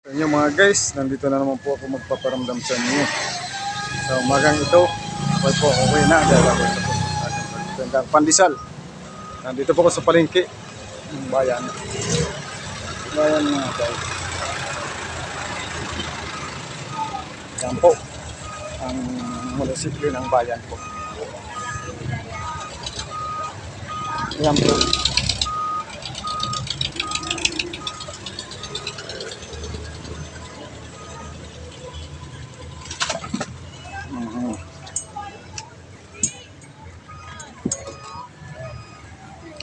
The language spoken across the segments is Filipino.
Sa inyo mga guys, nandito na naman po ako magpaparamdam sa inyo. Sa umagang ito, okay po, okay na. Dahil ako po sa pagtendang pandesal. Nandito po ako sa palengke ng bayan. Bayan mga guys. Yan po, ang munisipyo ng bayan po. Yan po.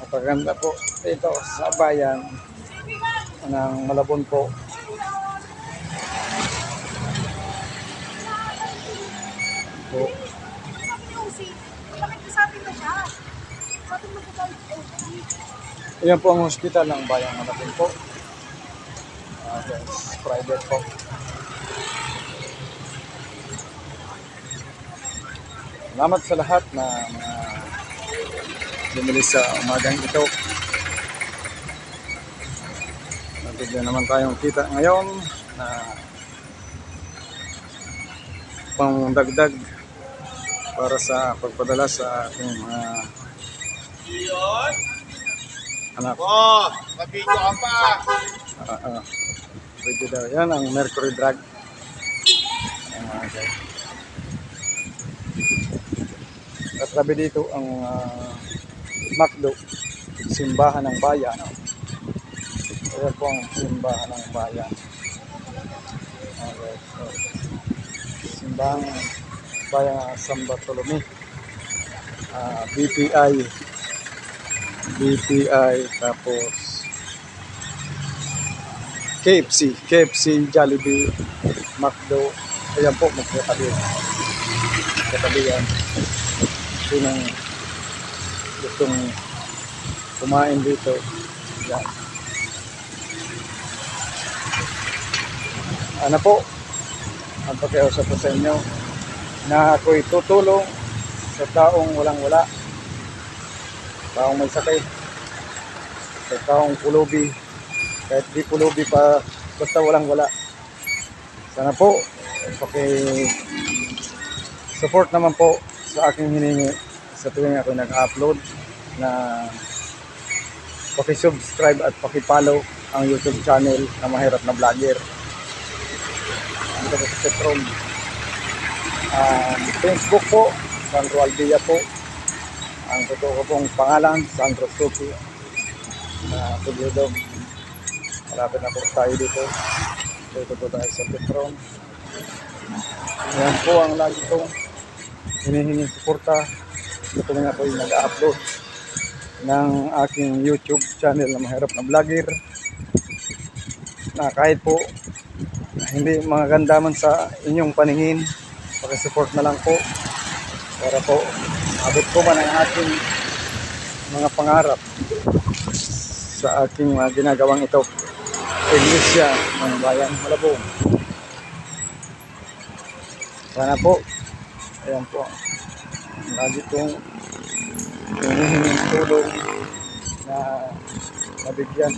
Napaganda po dito sa bayan ng Malabon po. Po. Ayan po ang hospital ng bayan ng Malabon po. Ah, guys, private po. Salamat sa lahat na na bumili sa umagang ito. Nabigyan naman tayong kita ngayon na pangdagdag para sa pagpadala sa ating mga anak. Oh, mabidyo ka pa. Ah, ah. pwede daw. Yan ang mercury drug. At tabi dito ang ah, McDo, simbahan ng bayan. Ayan po ang simbahan ng bayan. Okay, so, simbahan ng bayan ng San Bartolome. Ah, BPI. BPI tapos KFC, KFC, Jollibee, McDo. Ayan po, magkatabi. Katabi yan. Sinong gustong kumain dito. Yan. Ano po, ang pakiusap ko sa inyo na ako'y tutulong sa taong walang wala. Taong may sakit. Sa taong pulubi, kahit di pulubi pa basta walang wala sana po paki support naman po sa aking hiningi sa tuwing ako nag-upload na paki-subscribe at paki-follow ang YouTube channel na Mahirap na Vlogger dito sa Petron um, Facebook po Sandro Aldia po ang totoo ko pong pangalan Sandro Suki na uh, Malapit na po tayo dito. Dito po tayo sa Petron. Yan po ang lagi kong hinihinging suporta. Ito nga po yung nag-upload ng aking YouTube channel na mahirap na vlogger. Na kahit po hindi maganda man sa inyong paningin, pakisupport na lang po para po abot ko man ang ating mga pangarap sa aking mga ginagawang ito. Iglesia ng Bayan Malabong. Sana po, ayan po, lagi kong hinihingin tulong na nabigyan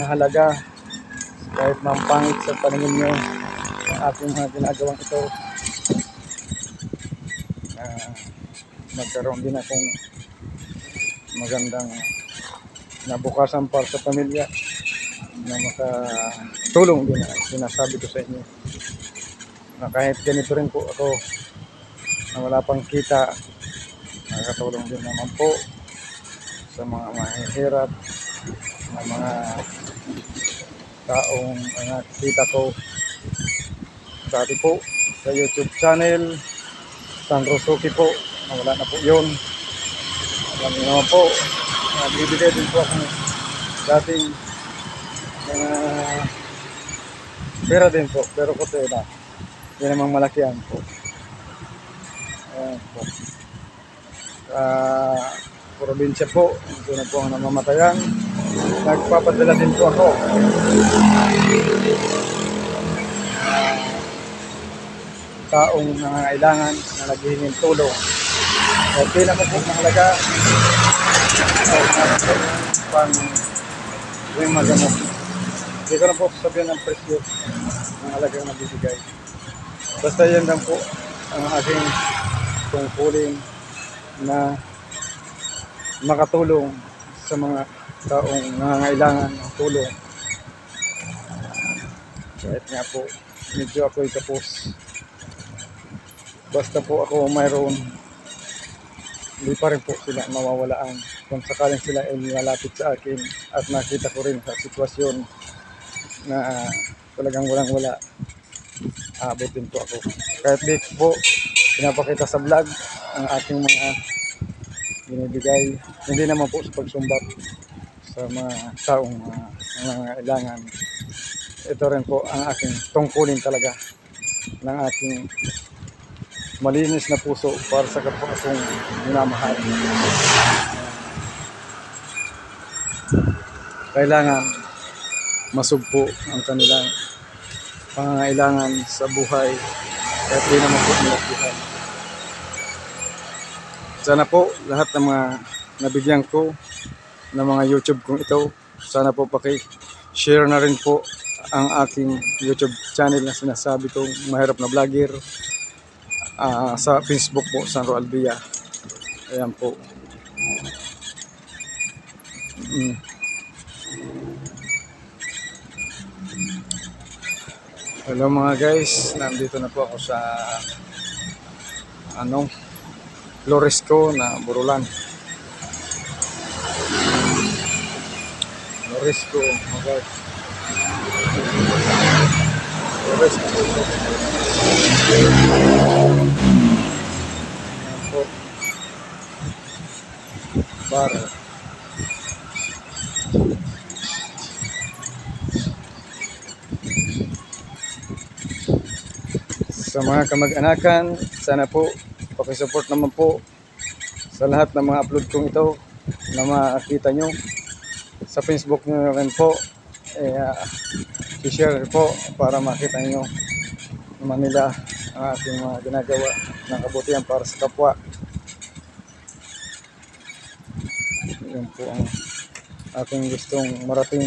na halaga kahit mampangit sa paningin nyo ang aking mga ginagawang ito. Na magkaroon din akong magandang nabukasan para sa pamilya na makatulong din ang sinasabi ko sa inyo. Na kahit ganito rin po ako na wala pang kita. Nakatulong din naman po sa mga mahihirap na mga taong uh, nakikita ko. Dati po sa YouTube channel San Rosuki po na wala na po yun. Alam niyo naman po nagbibigay din po ako dating mga pera din po pero kote na yun namang malakihan po ayan po sa probinsya po ito na po ang namamatayan. Nagpapadala din po ako. Ah, taong nangangailangan na naghihingin tulong. Okay lang po po mahalaga. Pang yung magamot. Hindi ko na po sabihin ng presyo ng halagang nabibigay. Basta yan lang po ang aking tungkulin na makatulong sa mga taong nangangailangan ng tulong. Kahit nga po, medyo ako'y tapos. Basta po ako mayroon, hindi pa rin po sila mawawalaan. Kung sakaling sila ay nilalapit sa akin at nakita ko rin sa sitwasyon na talagang walang wala, aabutin po ako. Kahit di po, pinapakita sa vlog ang aking mga binibigay. Hindi naman po sa pagsumbat sa mga taong uh, nangangailangan. Ito rin po ang aking tungkulin talaga ng aking malinis na puso para sa kapwa kong minamahal. Kailangan masugpo ang kanilang pangangailangan sa buhay kahit di naman po nila. Sana po lahat ng mga nabigyan ko ng mga YouTube kong ito, sana po paki-share na rin po ang aking YouTube channel na sinasabi kong mahirap na vlogger ah, sa Facebook po, Sanro Albia. Ayan po. Mm. Hello mga guys, nandito na po ako sa ano Lorisco na Burulan. Lorisco, mga guys. Lorisco. Ayan po. Bar. Sa mga kamag-anakan, sana po pakisupport naman po sa lahat ng mga upload kong ito na makita nyo. Sa Facebook nyo rin po eh, uh, share po para makita nyo naman nila ang ating mga ginagawa ng kabutihan para sa kapwa. Yun po ang aking gustong marating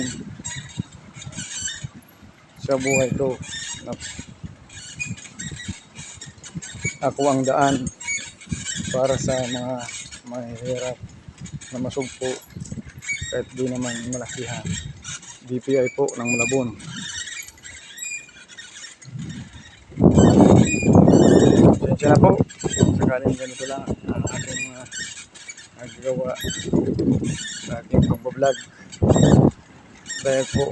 sa buhay ko. Ako ang daan para sa mga mahihirap na masugpo kahit di naman malakihan. BPI po ng Malabon. Pasensya na po. Sakaling ganito lang ang aking mga nagagawa sa aking pagbablog. Dahil po,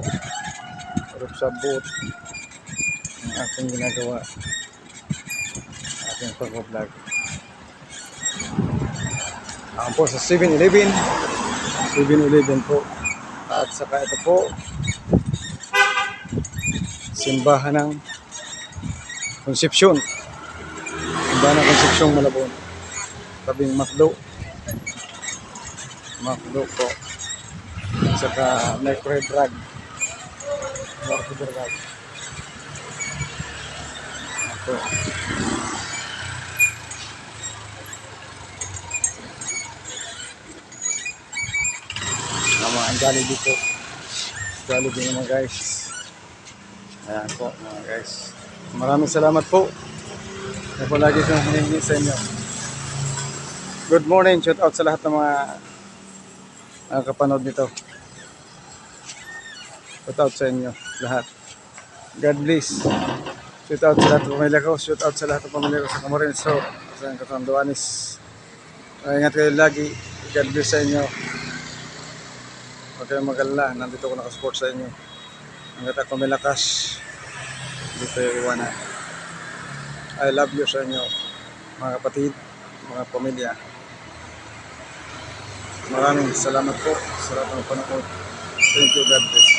rup sa boot ang aking ginagawa aking pag-vlog. Ako po sa 7-Eleven. 7-Eleven po. At saka ito po, simbahan ng Concepcion. Simbahan ng Concepcion Malabon. Tabing Macdo. Macdo po. At saka Mercury Drag. Mercury Drag. Ito. Tama, ang Jollibee po. Jollibee naman guys. Ayan po mga guys. Maraming salamat po. Ako po lagi kong hinihingi sa inyo. Good morning. Shout out sa lahat ng mga nakakapanood nito. Shout out sa inyo. Lahat. God bless. Shout out sa lahat ng pamilya ko. Shout out sa lahat ng pamilya ko sa Camarines Road. Sa Katanduanis. Ingat kayo lagi. God bless sa inyo. Huwag kayong mag-alala. Nandito ko nakasupport sa inyo. Hanggat ako may lakas, hindi kayo iwanan. I love you sa inyo, mga kapatid, mga pamilya. Maraming salamat po sa lahat ng panood. Thank you, God bless.